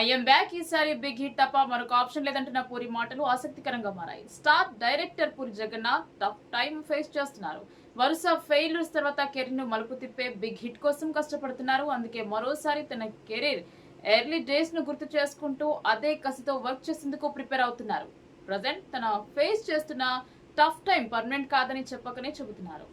I'm back. ఈసారి big hit తప్ప మరొక ఆప్షన్ లేదంటున్న పూరి మాటలు ఆసక్తికరంగా మారాయి. Star director Puri Jagannadh tough time face చేస్తున్నారు. వరుస ఫెయిల్యూర్స్ తర్వాత కెరీర్ను మలుపు తిప్పే బిగ్ హిట్ కోసం కష్టపడుతున్నారు. అందుకే మరోసారి తన కెరీర్ ఎర్లీ డేస్ను గుర్తు చేసుకుంటూ అదే కసితో వర్క్ చేసేందుకు ప్రిపేర్ అవుతున్నారు. ప్రజెంట్ తన ఫేస్ చేస్తున్న టఫ్ టైం పర్మనెంట్ కాదని చెప్పకనే చెబుతున్నారు.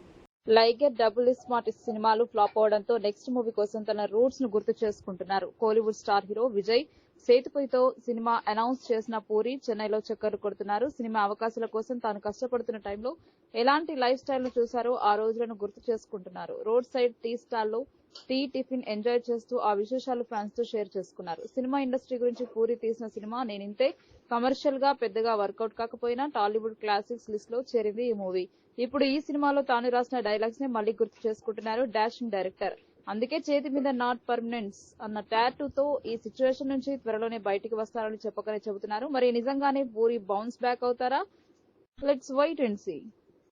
లైగర్ డబుల్ స్మార్ట్ సినిమాలు ఫ్లాప్ అవడంతో నెక్స్ట్ మూవీ కోసం తన రూట్స్ను గుర్తు చేసుకుంటున్నారు. కోలీవుడ్ స్టార్ హీరో విజయ్ సేతుపతితో సినిమా అనౌన్స్ చేసిన పూరి చెన్నైలో చక్కర్లు కొడుతున్నారు. సినిమా అవకాశాల కోసం తాను కష్టపడుతున్న టైంలో ఎలాంటి లైఫ్ స్టైల్ను చూసారో ఆ రోజులను గుర్తు చేసుకుంటున్నారు. రోడ్ సైడ్ టీ స్టాల్లో టీ టిఫిన్ ఎంజాయ్ చేస్తూ ఆ విశేషాలు ఫ్యాన్స్తో షేర్ చేసుకున్నారు. సినిమా ఇండస్ట్రీ గురించి పూరి తీసిన సినిమా నేనింతే కమర్షియల్గా పెద్దగా వర్కౌట్ కాకపోయినా టాలీవుడ్ క్లాసిక్స్ లిస్ట్లో చేరింది ఈ మూవీ ఇప్పుడు ఈ సినిమాలో తాను రాసిన డైలాగ్స్ని మళ్ళీ గుర్తు చేసుకుంటున్నారు డాషింగ్ డైరెక్టర్ అందుకే చేతి మీద నాట్ పర్మనెంట్స్ అన్న టాటూతో ఈ సిచ్యువేషన్ నుంచి త్వరలోనే బయటికి వస్తారని చెప్పకనే చెబుతున్నారు. మరి నిజంగానే పూరి బౌన్స్ బ్యాక్ అవుతారా? Let's wait and see